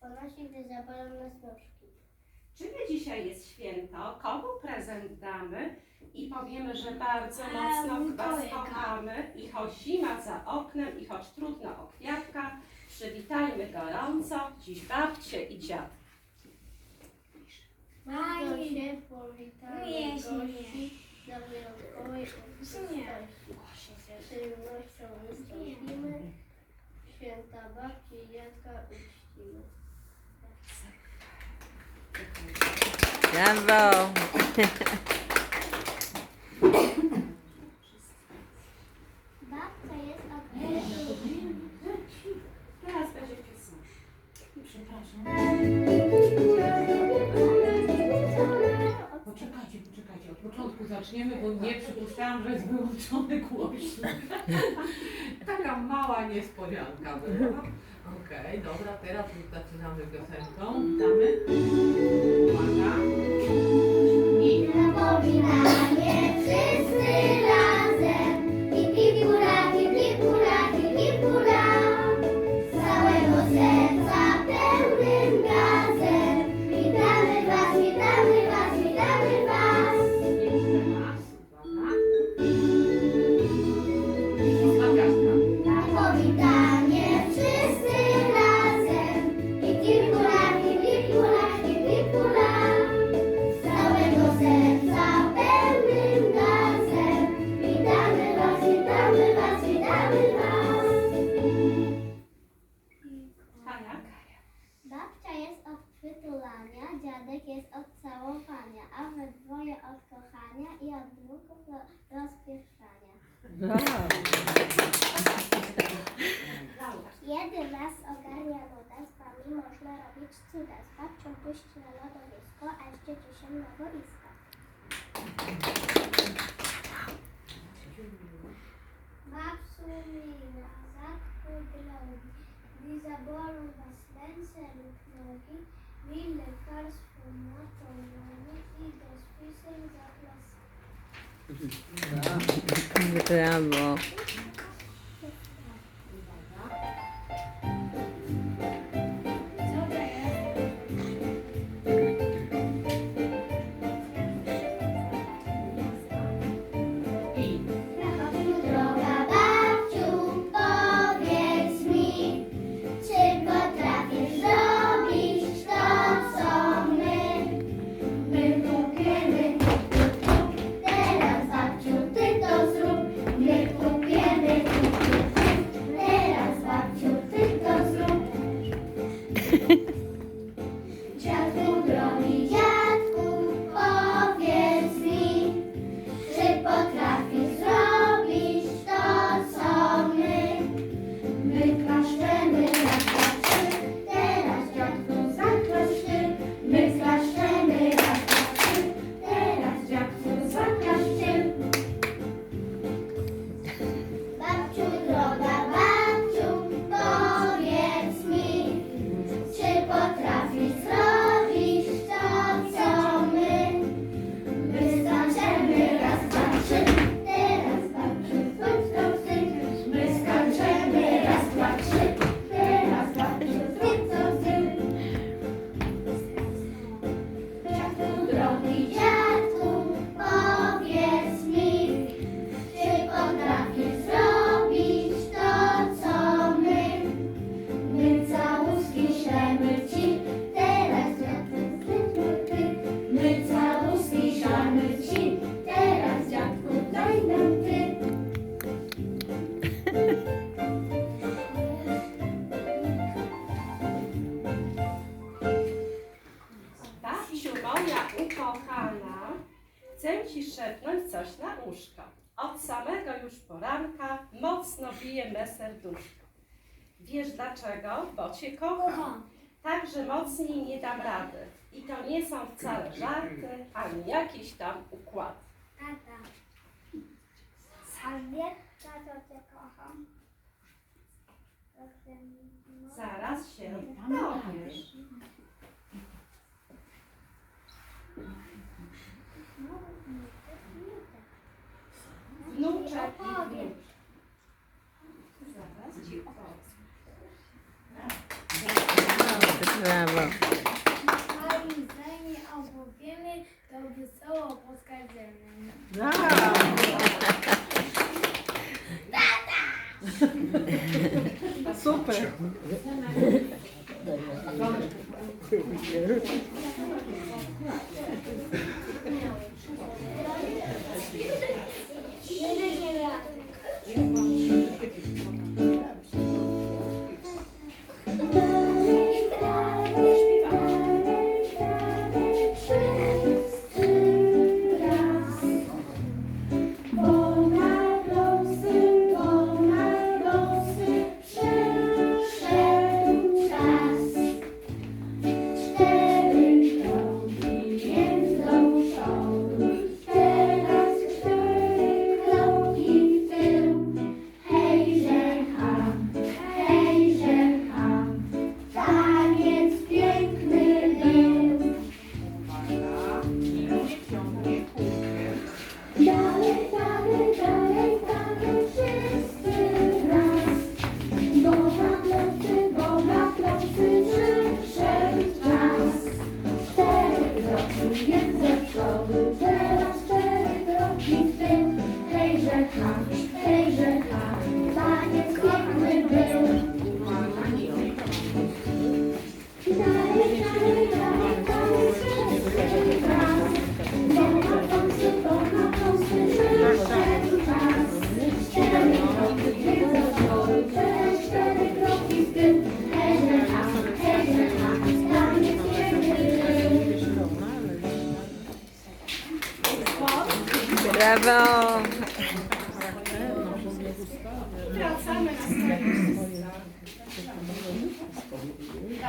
ponosi, gdy zabolą nas nóżki. Czyli dzisiaj jest święto, komu prezent damy i powiemy, że bardzo mocno Was kochamy i choć zima za oknem i choć trudno o kwiatka, przywitajmy gorąco dziś babcie i dziad. Bardzo Fajnie. się powitamy gości na wyjątkowej uroczystości. Z przyjemnością wystąpimy, święta babci i dziadka uczcimy. Brawo! Babcia jest od Teraz będzie piosenka. Przepraszam. Poczekajcie, poczekajcie. Od początku zaczniemy, bo nie przypuszczałam, że jest wyłączony głośnik. Taka mała niespodzianka była. Okej, dobra, teraz już zaczynamy piosenką. Witamy. Laura. Kiedy nas ogarnia nuda, z wami można robić cuda. Z babcią pójść na lodowisko, a z dzieciusiem na boisko. Babsu mi na zadku drogi, gdy zabolą was ręce lub nogi, mi lekarstwo moczą nogi i do spisem zaklaskać. Brawo! I Dziadku, drogi Wiesz dlaczego? Bo Cię kocham. Także mocniej nie dam rady. I to nie są wcale żarty, ani jakieś tam układy. Tata. A wiesz, tato, cię kocham. Zaraz się dowiesz. Wnuczek i wnuczek. Zaraz Ci opowiem. Brawo! Brawo. Małym zdanie opowiemy, to wesoło poskażemy. Super.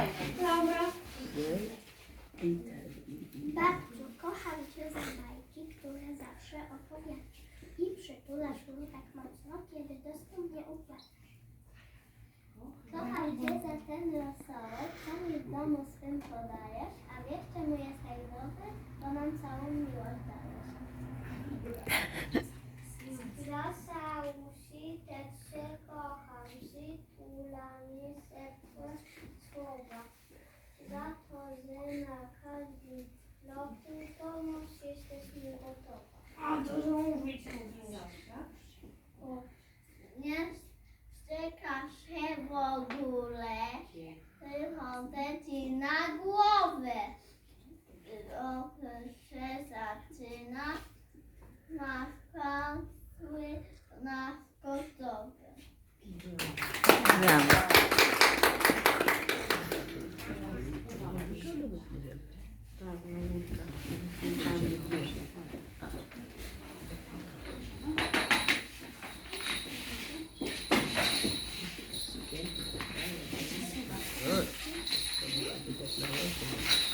Laura. Babciu, kocham Cię za bajki, które zawsze opowiadasz i przytulasz mnie tak mocno, kiedy dostu mnie upłacasz. Kocham Cię za ten rosołek, co mi w domu swym podajesz, a wiesz czemu jest tak dobry, bo nam całą miłość dajesz. commencer, je te deux ans, oui. いたしますと思います。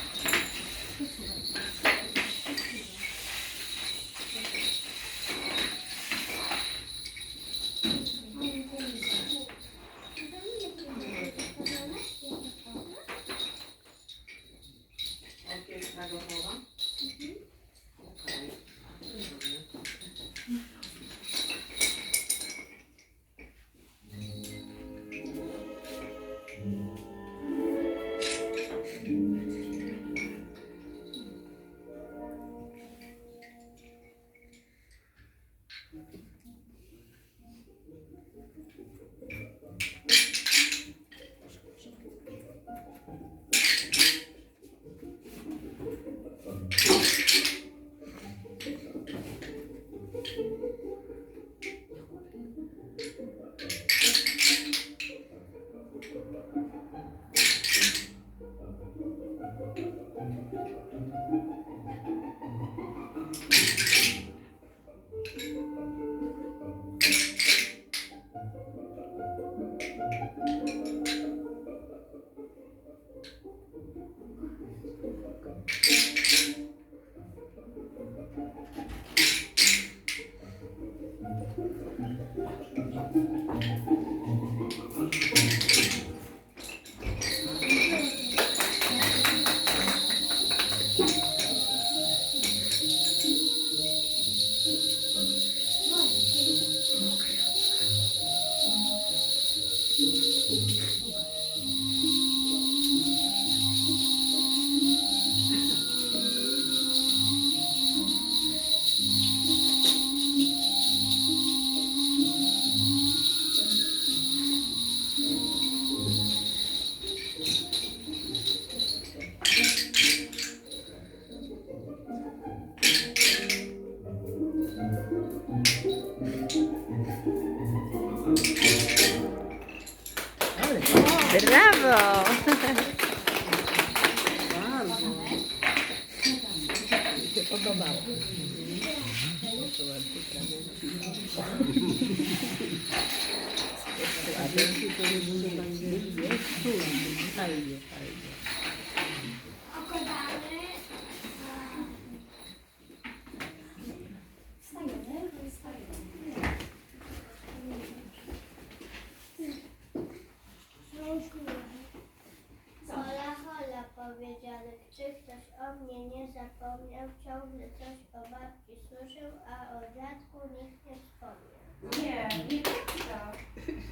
ciągle coś o babci słyszał, a o dziadku nikt nie wspomniał. Nie, nieprawda.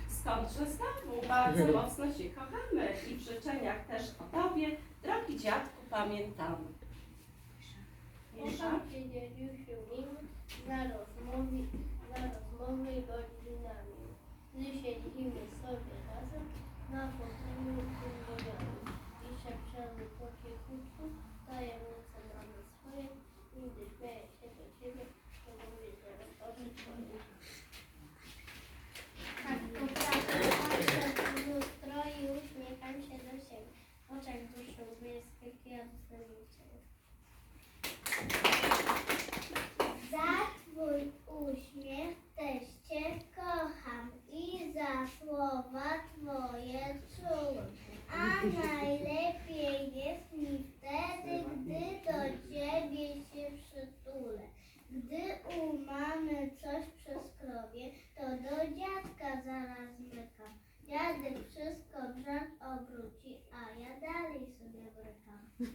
Skąd, że znowu bardzo mocno się kochamy i w życzeniach też o Tobie, drogi dziadku, pamiętamy. Muszę ci dzielił minut na rozmowy, na rozmowy godzinami. Gdy się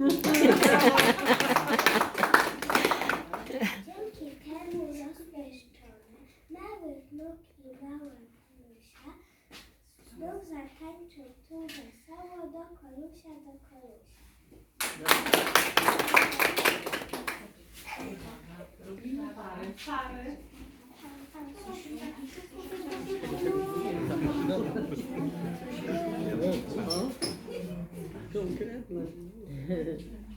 Dzięki temu rozmieszczone małych nóg i mała misia znów tu wesoło do konusia, do konusia. Robimy parę, parę. Tam. Imagine.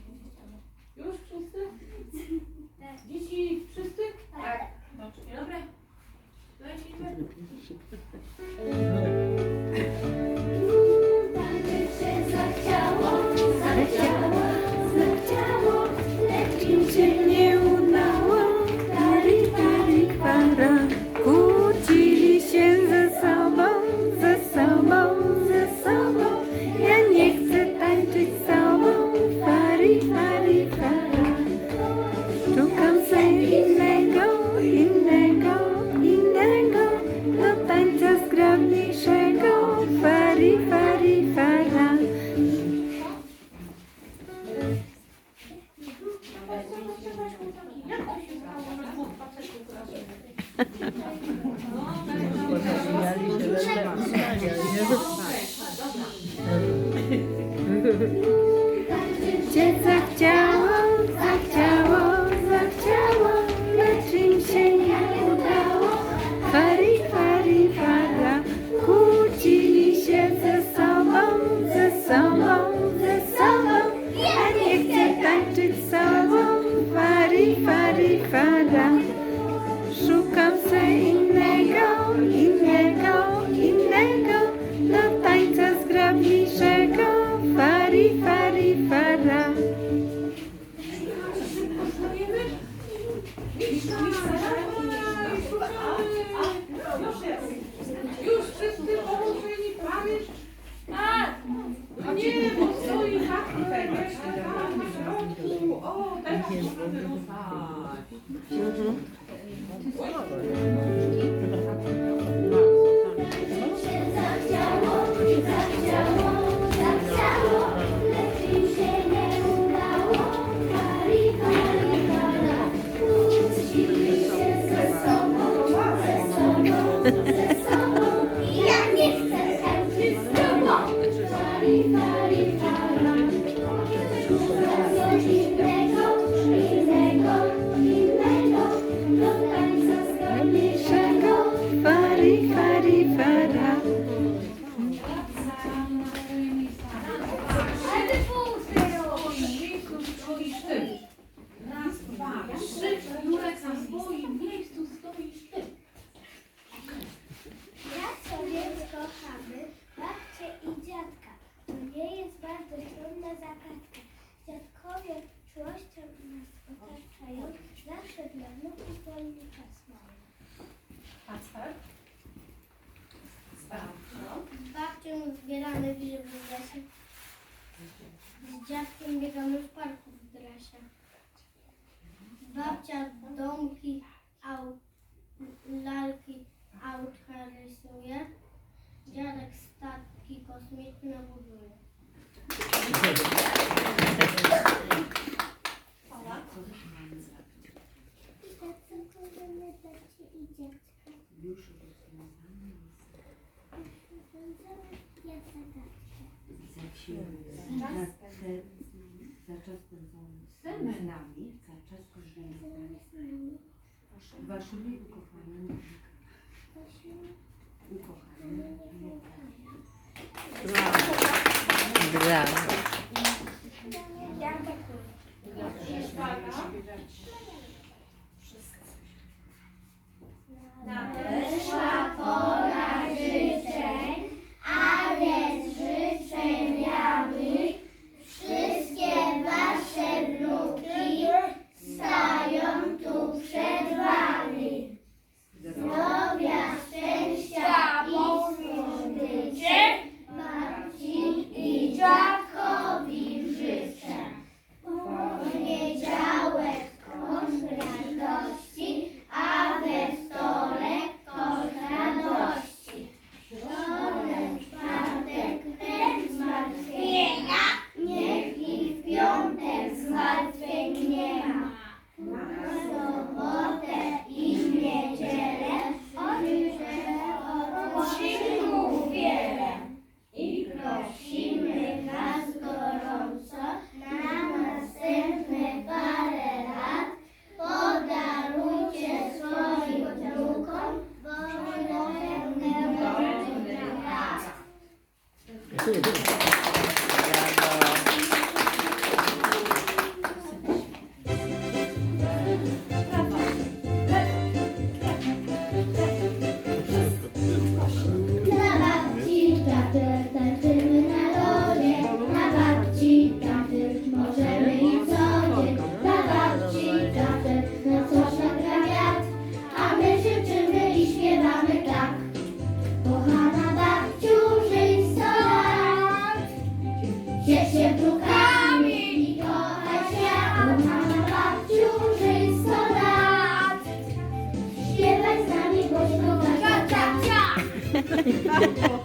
Thank you.